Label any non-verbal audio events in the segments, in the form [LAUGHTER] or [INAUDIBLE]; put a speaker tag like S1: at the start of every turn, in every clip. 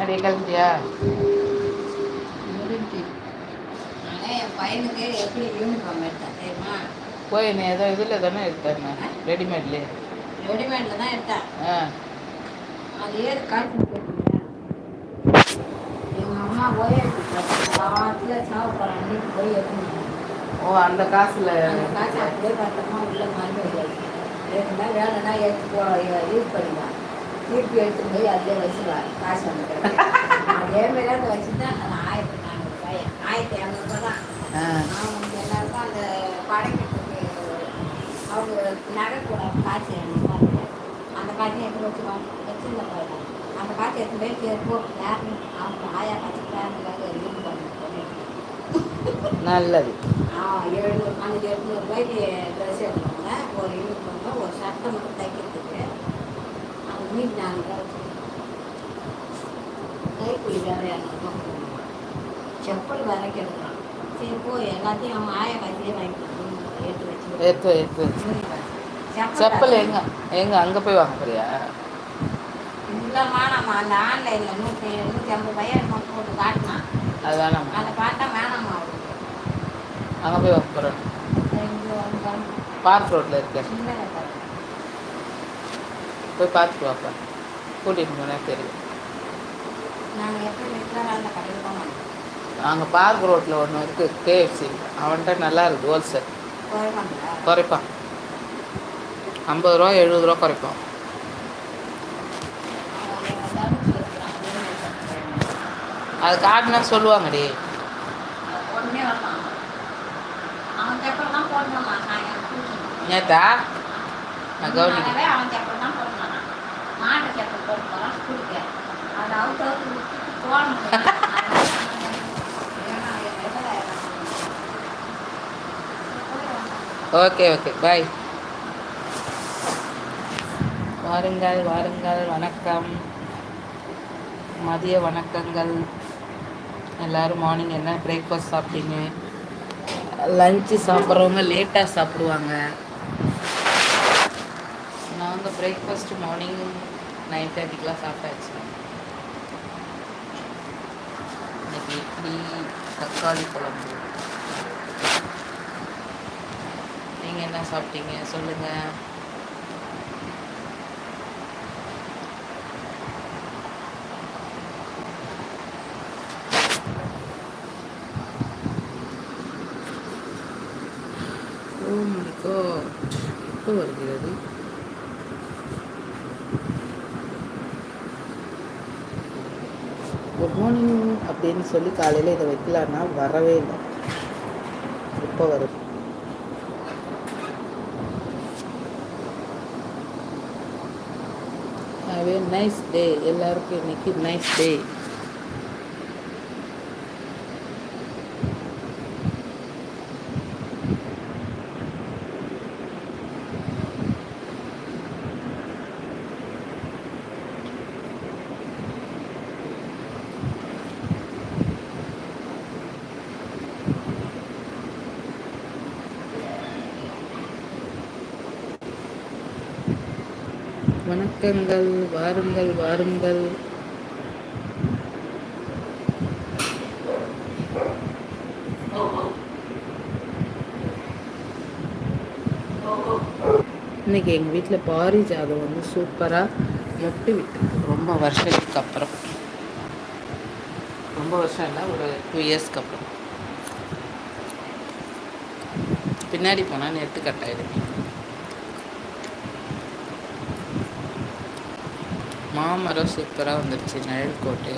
S1: அப்படியே
S2: என் பையனுக்கு எப்படி யூனிஃபார்ம் எடுத்தேன் தெரியுமா?
S1: போய் நீ ஏதோ இதில் தானே எடுத்தேன் ரெடிமேட்லேயே.
S2: ரெடிமேடில் தான் எடுத்தேன்
S1: ஆ.
S2: அது ஏது காய்ச்சி எங்கள் அம்மா போய் போகிறேன் அன்னைக்கு போய் எடுத்துன்னு
S1: ஓ அந்த காசில்.
S2: அந்த காய்ச்சி அப்படியே பத்திரமா உள்ள மருந்து வைக்காது வேலைன்னா எடுத்து போ யூஸ் பண்ணிக்கலாம் திருப்பி எடுத்து போய் அதிலே வச்சுருவார் காசு வந்து அதே மாதிரி வச்சுட்டு அந்த ஆயிரத்தி நானூறுபாய் ஆயிரத்தி இரநூறுபா தான்
S1: ஆ
S2: அவங்க எல்லாருக்கும் அந்த படைக்கிறதுக்கு அவங்க நகை கூட காய்ச்சி அந்த காய்ச்சி எடுத்து வச்சுருவாங்க வச்சுருந்த பாருங்க அந்த காய்ச்சி எடுத்து போய் கேட்போ யாருன்னு அவங்க ஆயா காய்ச்சி பேருக்காக யூஸ் பண்ணி
S1: நல்லது.
S2: ஆ எழுநூறு அந்த எழுநூறு ரூபாய்க்கு ட்ரெஸ் எடுத்தாங்க ஒரு யூனிஃபார்ம் ஒரு சட்டை மட்டும் தைக்கிறதுக்கு. அந்த மீட் நானூறுபா இரநூறுபா கொடுக்கணும் செப்பல் வேற கெடுக்கலாம் சரி போய் எல்லாத்தையும் அவன் ஆயா காய்ச்சியே வாங்கிக்கலாம் எடுத்து வச்சு
S1: ஏற்று ஏற்று செப்பல் எங்க எங்க அங்கே போய் வாங்க போறியா?
S2: இல்லைம்மா நம்ம அந்த ஆன்லைனில் நூற்றி நூற்றி ஐம்பது பையன் போட்டு காட்டினான்
S1: அது வேணாமா
S2: அதை பார்த்தா வேணாம்மா. அவருக்கு
S1: அங்கே போய் வாங்க
S2: வந்து
S1: பார்க்
S2: சின்ன கடை.
S1: போய் பார்த்துட்டு வாப்பா. கூட்டிகிட்டு போனேன் தெரியும்.
S2: நாங்கள்
S1: பார்க் ரோட்டில் ஒன்று இருக்குது கேஎஃப்சி அவன்கிட்ட நல்லா இருக்குது ஹோல்சேல் குறைப்பான். ஐம்பது ரூபா எழுபது ரூபா குறைப்பான். அது காட்டினா சொல்லுவாங்கடி. நேத்தா நான் கவனிக்க ஓகே ஓகே பாய் வாருங்கள் வாருங்கள் வணக்கம். மதிய வணக்கங்கள். எல்லோரும் மார்னிங் என்ன பிரேக்ஃபாஸ்ட் சாப்பிட்டீங்க? லஞ்சு சாப்பிட்றவங்க லேட்டாக சாப்பிடுவாங்க. நாங்கள் பிரேக்ஃபாஸ்ட்டு மார்னிங் நைன் தேர்ட்டிக்கெலாம் சாப்பிட்டாச்சு இன்னைக்கு இட்லி தக்காளி குழம்பு. நீங்கள் என்ன சாப்பிட்டீங்க? சொல்லுங்கள் ஓ முடிக்கோ எப்போ வருகிறது? Good morning. அப்படின்னு சொல்லி காலையில் இதை வைக்கலான்னா வரவே இல்லை. இப்போ வரும் ஹாவ் ஏ நைஸ் டே எல்லாருக்கும் இன்னைக்கு நைஸ் டே வணக்கங்கள் வாருங்கள் வாருங்கள். இன்னைக்கு எங்கள் வீட்டில் பாரிஜாதம் வந்து சூப்பராக மொட்டு விட்டு ரொம்ப வருஷத்துக்கு அப்புறம். ரொம்ப வருஷம் இல்லை ஒரு டூ இயர்ஸ்க்கு அப்புறம். பின்னாடி போனால் நெட்டு கட் ஆயிடுது. மாமரம் சூப்பராக வந்துருச்சு நிழல்கோட்டு.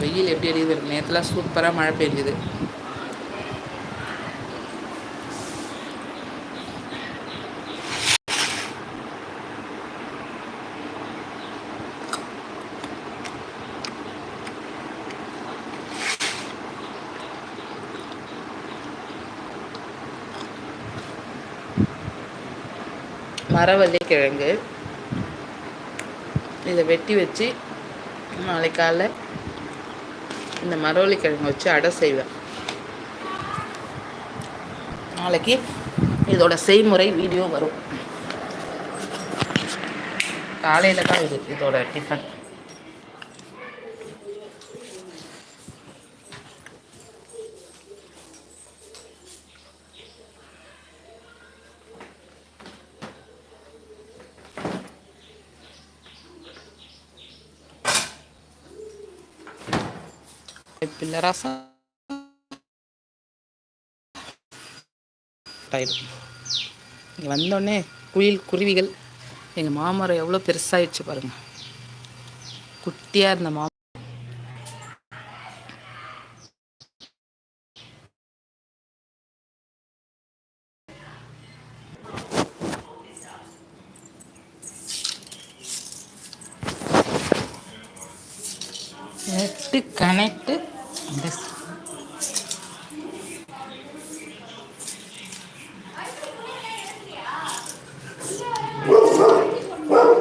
S1: வெயில் எப்படி அடிக்குது நேரத்தில் சூப்பராக மழை பெய்யுது மரவள்ளி கிழங்கு இதை வெட்டி வச்சு நாளை காலைல இந்த மரவள்ளி கிழங்கு வச்சு அடை செய்வேன். நாளைக்கு இதோட செய்முறை வீடியோ வரும். காலையில் தான் இது இதோட டிஃபன் பிள்ளை ரசம் ஆயிடும் இங்கே வந்தோடனே குயில் குருவிகள் எங்கள் மாமரம் எவ்வளோ பெருசாகிடுச்சு பாருங்கள் குட்டியாக இருந்த மாமரம் நெட்டு கனெக்டு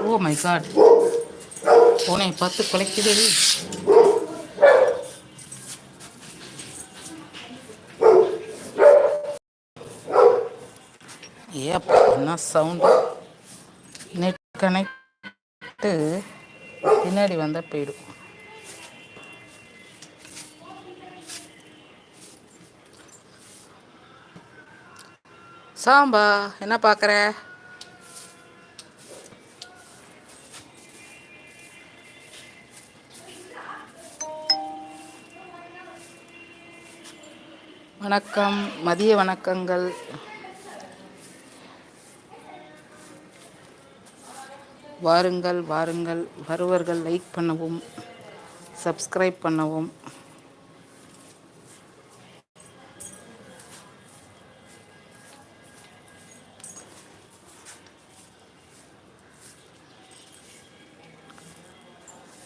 S1: ஓ மை காட் பூனை பார்த்து குலைக்குது. ஏப்பா என்ன சவுண்டு நெட் கனெக்ட்டு பின்னாடி வந்தால் போயிடும். சாம்பா என்ன பார்க்குற வணக்கம் மதிய வணக்கங்கள். வாருங்கள் வாருங்கள். வருவர்கள் லைக் பண்ணவும் சப்ஸ்கிரைப் பண்ணவும்.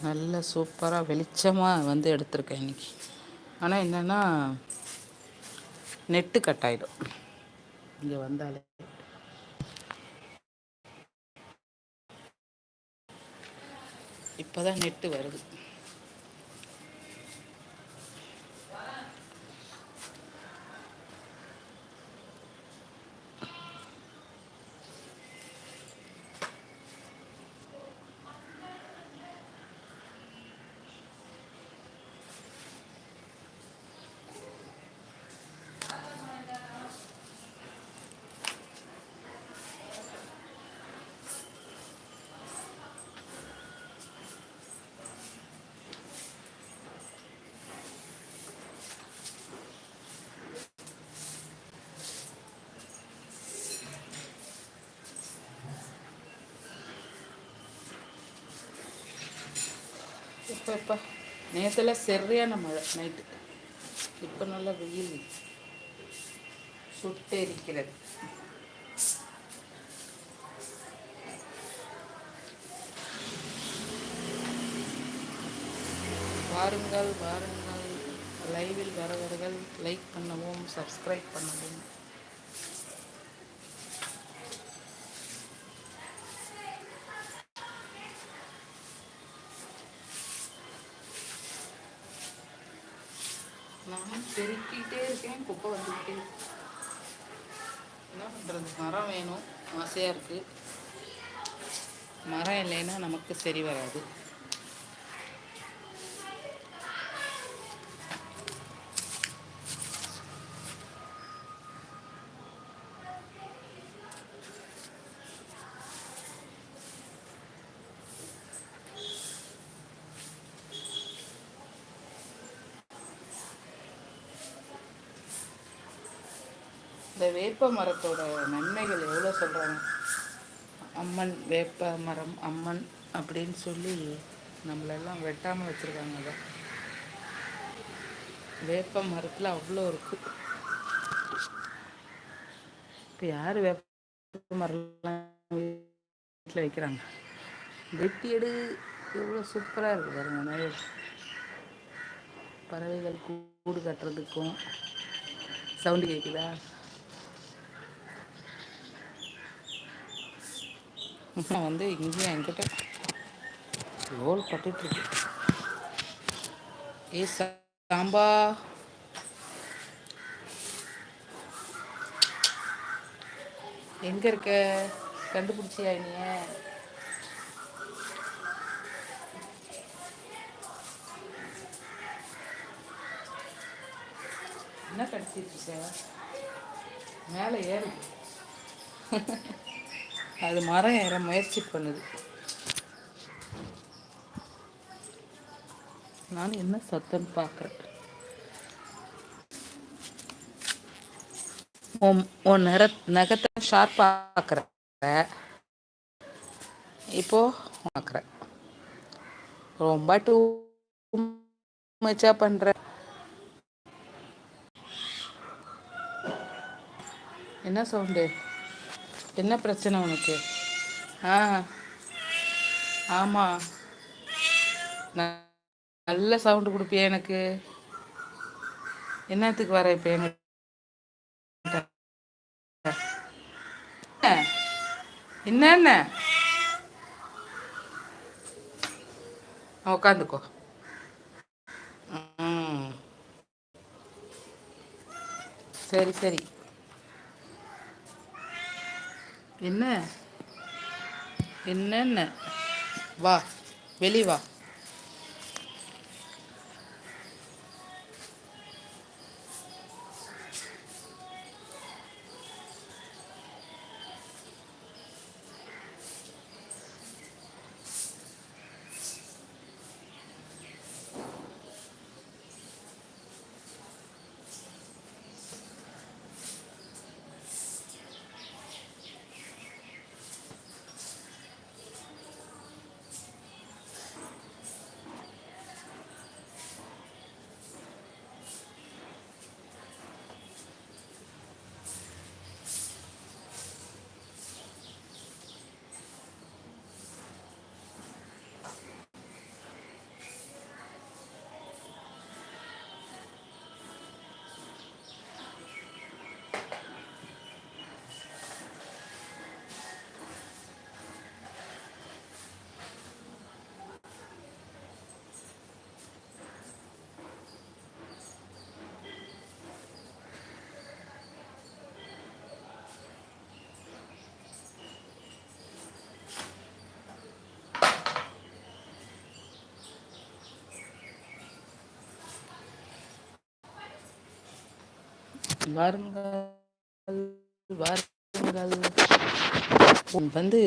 S1: நல்ல சூப்பராக வெளிச்சமாக வந்து எடுத்திருக்கேன் இன்றைக்கி ஆனால் என்னென்னா நெட்டு கட் ஆகிடும் இங்கே வந்தாலே. இப்போ தான் நெட்டு வருது. இப்போ இப்போ. நேற்றுல சரியான மழை நைட்டு இப்போ நல்லா வெயில். சுட்டெரிக்கிறது வாருங்கள் வாருங்கள். லைவில் வரவர்கள் லைக் பண்ணவும் சப்ஸ்கிரைப் பண்ணவும் நான் பெருக்கிட்டே இருக்கேன் குப்பை வந்துக்கிட்டே என்ன பண்ணுறது மரம் வேணும் ஆசையாக இருக்குது மரம் இல்லைன்னா நமக்கு சரி வராது இந்த வேப்ப மரத்தோட நன்மைகள் எவ்வளோ சொல்கிறாங்க அம்மன் வேப்ப மரம் அம்மன் அப்படின்னு சொல்லி நம்மளெல்லாம் வெட்டாமல் வச்சுருக்காங்க அதை. வேப்ப மரத்தில் அவ்வளோ இருக்குது இப்போ யார் வேப்ப மரம்லாம் வீட்டில் வைக்கிறாங்க? வெட்டி எடு எவ்வளோ சூப்பராக இருக்குது பாருங்க நிறைய பறவைகள் கூடு கட்டுறதுக்கும். சவுண்டு கேட்குதா வந்து இங்கேயும் என்கிட்ட ரோல் கட்டிட்டு ஏ சாம்பா. எங்க இருக்க? கண்டுபிடிச்சியா நீ என்ன கடிச்சிட்டு இருக்க மேலே ஏறு. [LAUGHS] அது மரம் ஏற முயற்சி பண்ணுது. நான் என்ன சத்தம் பார்க்குறேன்? உன் நர நகத்தை ஷார்ப்பாக்குற இப்போ பார்க்குற ரொம்ப டூ மச்சா பண்ணுற என்ன சவுண்டு என்ன பிரச்சனை உனக்கு? ஆ ஆமாம் நல்ல சவுண்டு கொடுப்பியா எனக்கு. என்னத்துக்கு வர இப்போ எங்க என்னென்ன உக்காந்துக்கோ. சரி சரி. என்ன? என்னென்ன? வா வெளி வாருங்கள் வாருங்கள். வந்து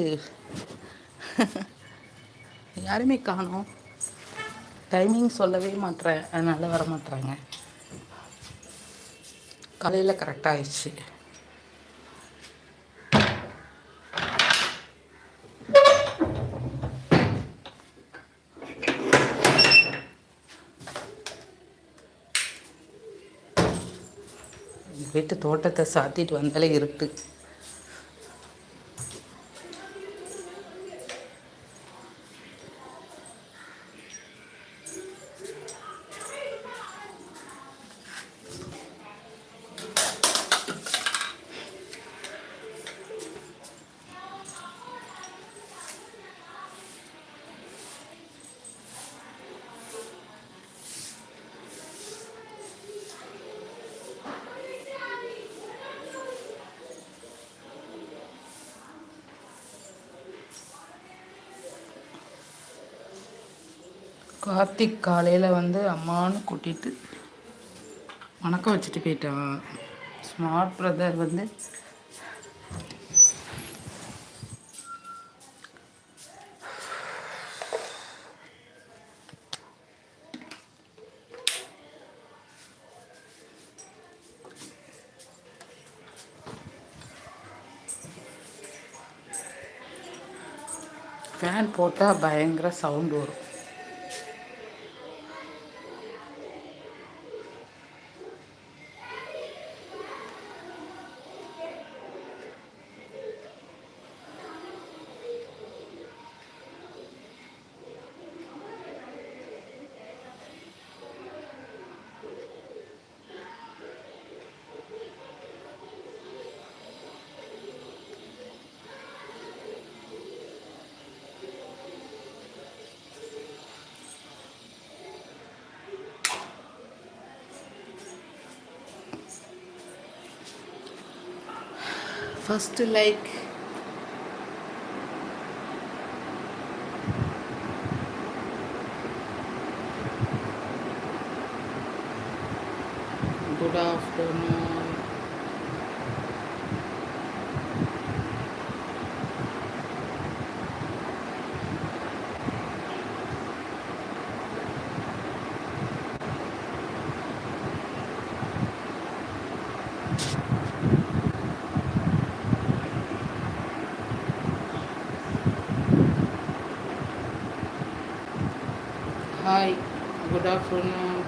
S1: யாருமே காணோம். டைமிங் சொல்லவே மாட்டேறேன் அதனால் வர மாட்டேறாங்க காலையில் கரெக்டாக ஆயிடுச்சு வீட்டு தோட்டத்தை சாத்திட்டு வந்தாலே இருட்டு. கார்த்திக் காலையில் வந்து அம்மானு கூட்டிகிட்டு வணக்கம் வச்சுட்டு போயிட்டான். ஸ்மார்ட் பிரதர் வந்து ஃபேன் போட்டால் பயங்கர சவுண்டு வரும். first like good afternoon good afternoon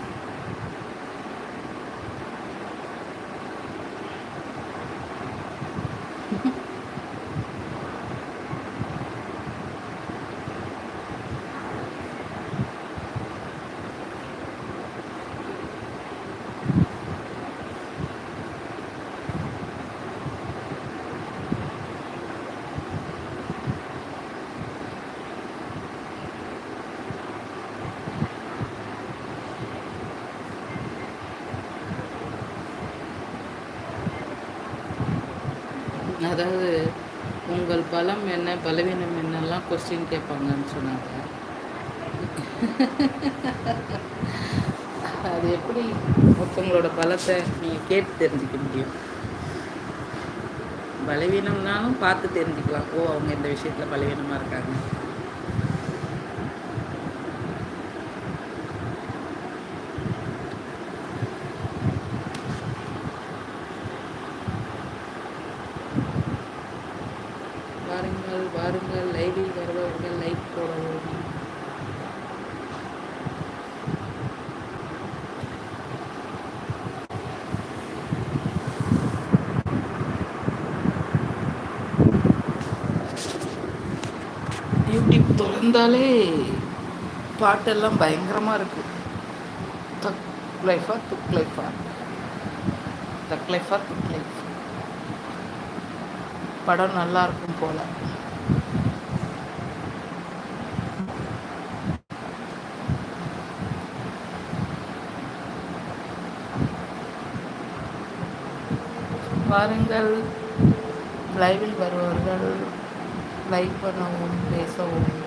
S1: அதாவது உங்கள் பலம் என்ன பலவீனம் என்னெல்லாம் கொஸ்டின் கேட்பாங்கன்னு சொன்னாங்க. அது எப்படி ஒருத்தவங்களோட பலத்தை நீங்கள் கேட்டு தெரிஞ்சுக்க முடியும்? பலவீனம்னாலும் பார்த்து தெரிஞ்சுக்கலாம். ஓ அவங்க இந்த விஷயத்தில் பலவீனமாக இருக்காங்க வாருங்கள் வாருங்கள் லைவில் வருபவர்கள் லைக் போடவும் யூடியூப் திறந்தாலே பாட்டெல்லாம் பயங்கரமாக இருக்குது தக் லைஃபா துக் லைஃபா? தக் லைஃபா துக் லைஃப்? படம் நல்லா இருக்கும் போல. வாருங்கள். லைவில் வருவார்கள் லைக் பண்ணவும் பேசவும்.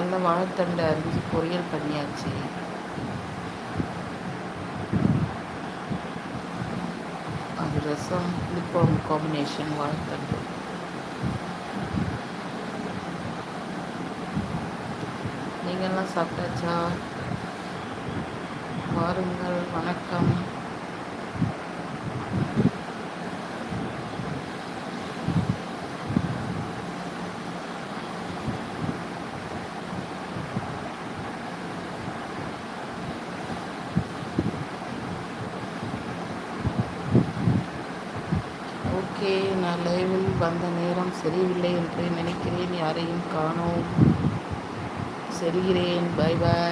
S1: காலைல வாழைத்தண்டை அரிஞ்சு பொரியல் பண்ணியாச்சு. அது ரசம் புளிக்குழம்பு காம்பினேஷன் வாழைத்தண்டு நீங்கள்லாம் சாப்பிட்டாச்சா? வாருங்கள் வணக்கம் ஓகே நான் லைவில் வந்த தெரியவில்லை என்று நினைக்கிறேன். யாரையும் காணோம். செல்கிறேன். Bye bye